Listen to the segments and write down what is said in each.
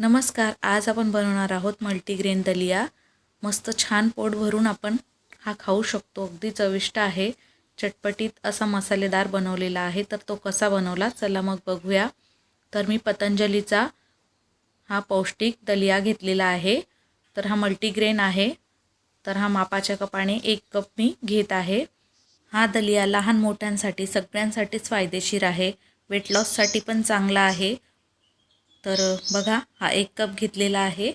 नमस्कार आज आपण बनवणार आहोत मल्टीग्रेन दलिया. मस्त छान पोट भरून आपण हा खाऊ शकतो. अगदी चविष्ट आहे. चटपटीत असा मसालेदार बनवलेला आहे तर तो कसा बनवला चला मग बघूया. तर मी पतंजलीचा हा पौष्टिक दलिया घेतलेला आहे. तर हा मल्टीग्रेन आहे. तर हा मापाच्या कपाने एक कप मी घेत आहे. हा दलिया लहान मोठ्यांसाठी सगळ्यांसाठीच फायदेशीर आहे. वेट लॉससाठी पण चांगला आहे. तर बघा हा एक कप घेतलेला आहे.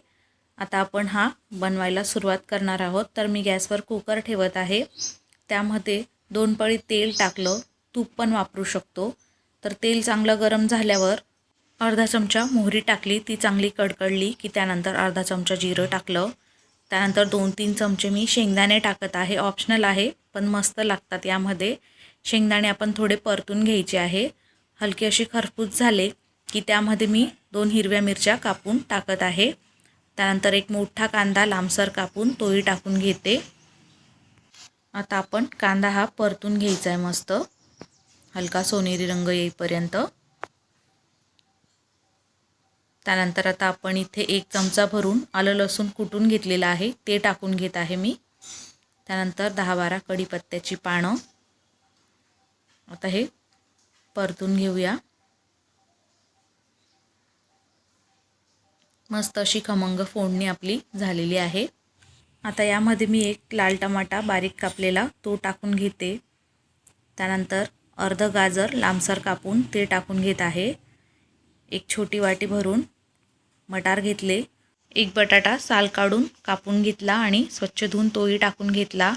आता आपण हा बनवायला सुरुवात करणार आहोत. तर मी गॅसवर कुकर ठेवत आहे. त्यामध्ये दोन पळी तेल टाकलं. तूप पण वापरू शकतो. तर तेल चांगलं गरम झाल्यावर अर्धा चमचा मोहरी टाकली. ती चांगली कडकडली की त्यानंतर अर्धा चमचा जिरं टाकलं. त्यानंतर दोन तीन चमचे मी शेंगदाणे टाकत आहे. ऑप्शनल आहे पण मस्त लागतात यामध्ये. शेंगदाणे आपण थोडे परतून घ्यायचे आहे. हलके असे खरपूस झाले. की त्यामध्ये मी दोन हिरव्या मिरच्या कापून टाकत आहे. त्यानंतर एक मोठा कांदा लांबसर कापून तोही टाकून घेते. आता आपण कांदा हा परतून घ्यायचा आहे मस्त. हलका सोनेरी रंग येईपर्यंत. त्यानंतर आता आपण इथे एक चमचा भरून आलं लसूण कुटून घेतलेलं आहे ते टाकून घेत आहे मी. त्यानंतर दहा बारा कढीपत्त्याची पानं. आता हे परतून घेऊया. मस्त अशी खमंग फोडणी आपली झालेली आहे. आता यामध्ये मी एक लाल टमाटा बारीक कापलेला तो टाकून घेते. त्यानंतर अर्ध गाजर लांबसर कापून ते टाकून घेत आहे. एक छोटी वाटी भरून मटार घेतले. एक बटाटा साल काढून कापून घेतला आणि स्वच्छ धुवून तोही टाकून घेतला.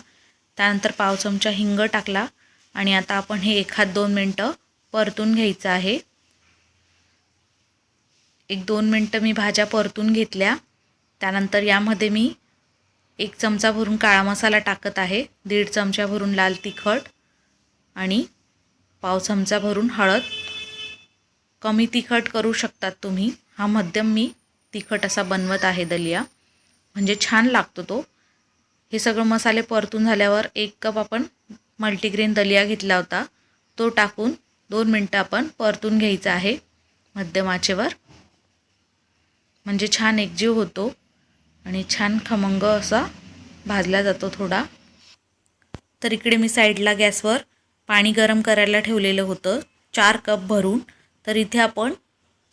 त्यानंतर पाव चमचा हिंग टाकला आणि आता आपण हे एखाद दोन मिनटं परतून घ्यायचं आहे. एक दोन मिनटं मी भाज्या परतून घेतल्या. त्यानंतर यामध्ये मी एक चमचा भरून काळा मसाला टाकत आहे. दीड चमचा भरून लाल तिखट आणि पाव चमचा भरून हळद. कमी तिखट करू शकतात तुम्ही. हा मध्यम मी तिखट असा बनवत आहे दलिया. म्हणजे छान लागतो तो. हे सगळं मसाले परतून झाल्यावर एक कप आपण मल्टीग्रेन दलिया घेतला होता. तो टाकून दोन मिनटं आपण परतून घ्यायचा आहे मध्यम आचेवर. म्हणजे छान एकजीव होतो आणि छान खमंग असा भाजला जातो थोडा. तर इकडे मी साईडला गॅसवर पाणी गरम करायला ठेवलेलं होतं. चार कप भरून. तर इथे आपण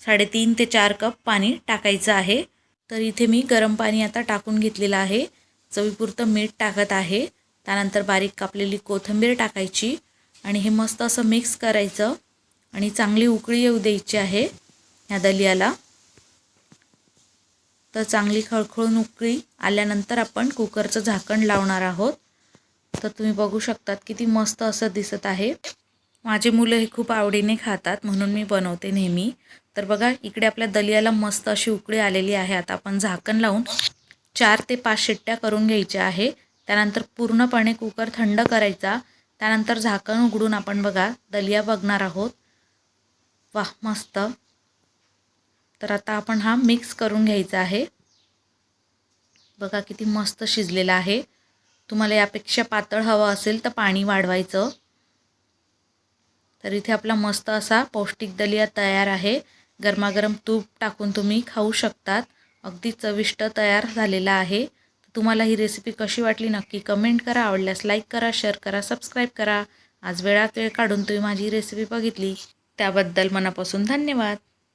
साडेतीन ते चार कप पाणी टाकायचं आहे. तर इथे मी गरम पाणी आता टाकून घेतलेलं आहे. चवीपुरतं मीठ टाकत आहे. त्यानंतर बारीक कापलेली कोथिंबीर टाकायची आणि हे मस्त असं मिक्स करायचं आणि चांगली उकळी येऊ द्यायची आहे ह्या दलियाला. तर चांगली खळखळून उकळी आल्यानंतर आपण कुकरचं झाकण लावणार आहोत. तर तुम्ही बघू शकतात किती मस्त असं दिसत आहे. माझे मुलं हे खूप आवडीने खातात म्हणून मी बनवते नेहमी. तर बघा इकडे आपल्या दलियाला मस्त अशी उकळी आलेली आहे. आता आपण झाकण लावून चार ते पाच शिट्ट्या करून घ्यायच्या आहे. त्यानंतर पूर्णपणे कुकर थंड करायचा. त्यानंतर झाकण उघडून आपण बघा दलिया बघणार आहोत. वा मस्त. तर आता आपण हा मिक्स करून घ्यायचा आहे. बघा किती मस्त शिजलेला आहे. तुम्हाला यापेक्षा पातळ हवं असेल तर पाणी वाढवायचं. तर इथे आपला मस्त असा पौष्टिक दलिया तयार आहे. गरमागरम तूप टाकून तुम्ही खाऊ शकतात. अगदी चविष्ट तयार झालेला आहे. तुम्हाला ही रेसिपी कशी वाटली नक्की कमेंट करा. आवडल्यास लाईक करा शेअर करा सबस्क्राईब करा. आज वेळात वेळ काढून तुम्ही माझी रेसिपी बघितली. त्याबद्दल मनापासून धन्यवाद.